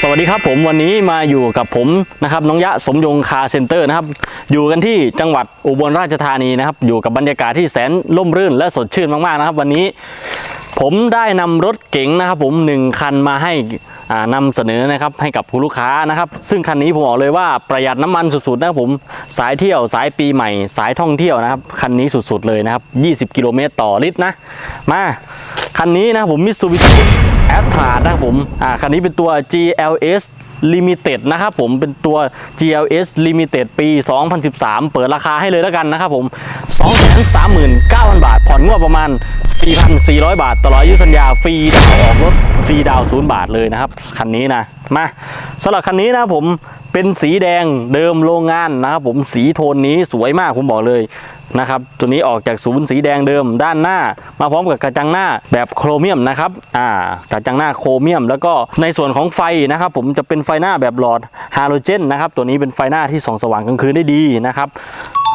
สวัสดีครับผมวันนี้มาอยู่กับผมนะครับน้องยะสมยงคาเซ็นเตอร์นะครับอยู่กันที่จังหวัดอุบลราชธานีนะครับอยู่กับบรรยากาศที่แสนร่มรื่นและสดชื่นมากๆนะครับ วันนี้ผมได้นำรถเก๋งนะครับ ผมหนึ่งคันมาให้อ่านำเสนอนะครับให้กับผู้ลูกค้านะครับ ซึ่งคันนี้ผมบอกเลยว่าประหยัดน้ำมันสุดๆนะครับผมสายเที่ยวสายปีใหม่ สายท่องเที่ยวนะครับคันนี้สุดๆเลยนะครับ 20 กิโลเมตรต่อลิตรนะมาคันนี้นะผมมิตซูบิชิ แอตราดนะครับผมอ่าคันนี้เป็นตัว GLS Limited นะครับผมเป็นตัว GLS Limited ปี 2013 เปิดราคาให้เลยแล้วกันนะครับผม 239,000 บาท ผ่อนงวดประมาณ 4,400 บาท ตลอดอายุสัญญาฟรีดาวออกรถฟรีดาวน์0บาทเลยนะครับ คันนี้นะ มาสำหรับคันนี้นะผมเป็นสีแดงเดิมโรงงานนะครับผมสีโทนนี้สวยมากผมบอกเลย นะครับตัวนี้ออกจากศูนย์สีแดงเดิมด้านหน้า มาพร้อมกับกระจังหน้าแบบโครเมียมนะครับอ่ากระจังหน้าโครเมียม แล้วก็ในส่วนของไฟนะครับ ผมจะเป็นไฟหน้าแบบหลอดฮาโลเจนนะครับตัวนี้เป็นไฟหน้าที่ส่องสว่างกลางคืนได้ดีนะครับ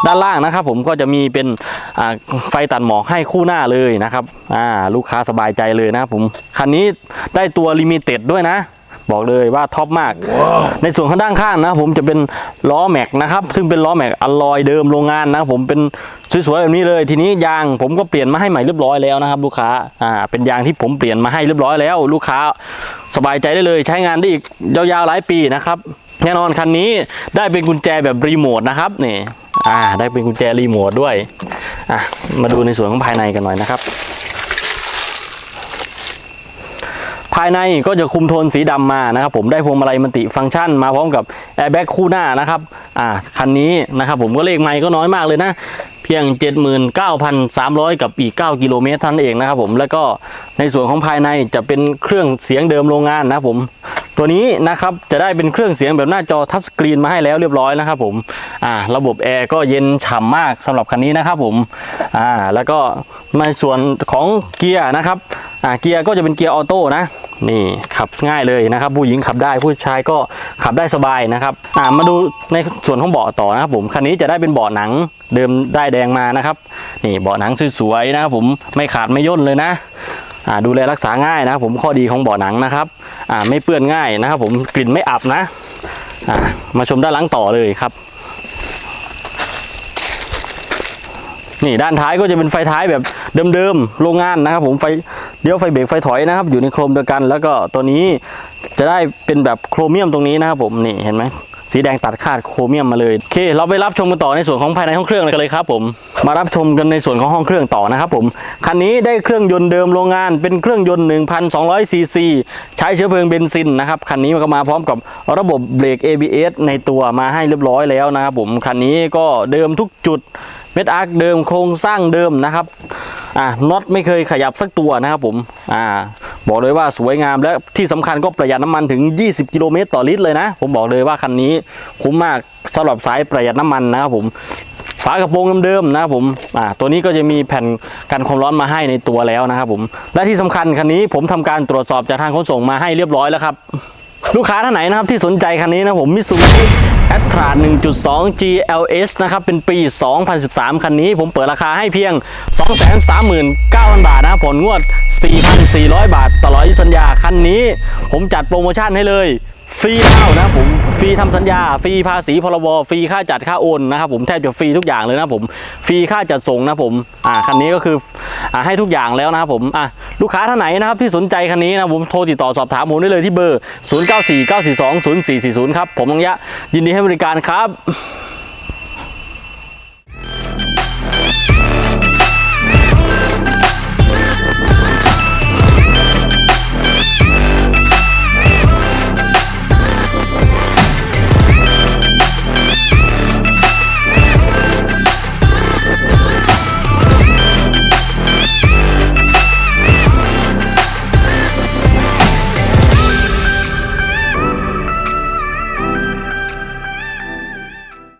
ด้านล่างนะครับผมก็จะมีเป็นไฟตัดหมอกให้คู่หน้าเลยนะครับลูกค้าสบายใจเลยนะครับผมคันนี้ได้ตัวลิมิเต็ดด้วยนะ บอกเลยว่าท็อปมาก ในส่วนข้างด้านข้างนะผมจะเป็นล้อแม็กนะครับซึ่งเป็นล้อแม็กอลลอยเดิมโรงงานนะครับผมเป็นสวยๆแบบนี้เลย ทีนี้ยางผมก็เปลี่ยนมาให้ใหม่เรียบร้อยแล้วนะครับ ลูกค้าอ่าเป็นยางที่ผมเปลี่ยนมาให้เรียบร้อยแล้ว ลูกค้าสบายใจได้เลย ใช้งานได้อีกยาวๆหลายปีนะครับแน่นอนคันนี้ได้เป็นกุญแจแบบรีโมทนะครับนี่อ่าได้เป็นกุญแจรีโมทด้วยอะมาดูในส่วนของภายในกันหน่อยนะครับ ภายในก็จะคุมโทนสีดำมานะครับผมได้พวงมาลัยมัลติฟังก์ชัน มาพร้อมกับแอร์แบ็กคู่หน้านะครับอ่าคันนี้นะครับผมก็เลขไมล์ก็น้อยมากเลยนะเพียง 79,300 กับอีก 9 กิโลเมตรท่านเองนะครับผมแล้วก็ในส่วนของภายในจะเป็นเครื่องเสียงเดิมโรงงานนะผม ตัวนี้นะครับจะได้เป็นเครื่องเสียงแบบหน้าจอทัชสกรีนมาให้แล้วเรียบร้อยนะครับผมอ่าระบบแอร์ก็เย็นฉ่ำมากสำหรับคันนี้นะครับผมอ่าแล้วก็ในส่วนของเกียร์นะครับอ่าเกียร์ก็จะเป็นเกียร์ออโต้นะนี่ขับง่ายเลยนะครับ ผู้หญิงขับได้ผู้ชายก็ขับได้สบายนะครับอ่ามาดูในส่วนของเบาะต่อนะครับผมคันนี้จะได้เป็นเบาะหนังเดิมได้แดงมานะครับนี่เบาะหนังสวยๆนะครับผมไม่ขาดไม่ย่นเลยนะอ่าดูแลรักษาง่ายนะครับผมข้อดีของเบาะหนังนะครับ อ่าไม่เปื้อนง่ายนะครับผมกลิ่นไม่อับนะอ่ามาชมด้านหลังต่อเลยครับ นี่ด้านท้ายก็จะเป็นไฟท้ายแบบเดิมๆโรงงานนะครับ ผมไฟเดี๋ยวไฟเบรกไฟถอยนะครับ อยู่ในโครมเดียวกัน แล้วก็ตัวนี้จะได้เป็นแบบโครเมียมตรงนี้นะครับผมนี่เห็นไหม สีแดงตัดคาดโครเมียมมาเลยโอเค เราไปรับชมกันต่อในส่วนของภายในห้องเครื่องกันเลยครับผมมารับชมกันในส่วนของห้องเครื่องต่อนะครับผมคันนี้ได้เครื่องยนต์เดิมโรงงานเป็นเครื่องยนต์ 1,200ซีซีใช้เชื้อเพลิงเบนซินนะครับคันนี้มันก็มาพร้อมกับระบบเบรก ABS ในตัวมาให้เรียบร้อยแล้วนะครับผมคันนี้ก็เดิมทุกจุดเม็ดอาร์คเดิมโครงสร้างเดิมนะครับอ่าน็อตไม่เคยขยับสักตัวนะครับผมอ่า บอกเลยว่าสวยงามและที่สำคัญก็ประหยัดน้ำมันถึง 20 กิโลเมตรต่อลิตรเลยนะ ผมบอกเลยว่าคันนี้คุ้มมากสำหรับสายประหยัดน้ำมันนะครับผมฝากระโปรงเดิมๆนะครับผมอ่าตัวนี้ก็จะมีแผ่นกันความร้อนมาให้ในตัวแล้วนะครับผมและที่สำคัญคันนี้ผมทำการตรวจสอบจากทางขนส่งมาให้เรียบร้อยแล้วครับ ลูกค้าท่านไหนนะครับที่สนใจคันนี้นะผมมิสูบิชิแอตราด1.2 GLS นะครับ เป็นปี 2013 คันนี้ผมเปิดราคาให้เพียง 239,000 บาทนะผลงวด 4,400 บาทตลอดสัญญาคันนี้ ผมจัดโปรโมชั่นให้เลยฟรีดาวน์นะผมฟรีทำสัญญาฟรีภาษีพรบฟรีค่าจัดค่าโอนนะครับผมแทบจะฟรีทุกอย่างเลยนะผมฟรีค่าจัดส่งนะผมอ่าคันนี้ก็คืออ่าให้ทุกอย่างแล้วนะครับผมอะ ลูกค้าท่านไหนนะครับที่สนใจคันนี้นะผมโทรติดต่อสอบถามผมได้เลยที่เบอร์ 0949420440 ครับ ผมน้องยะยินดีให้บริการครับ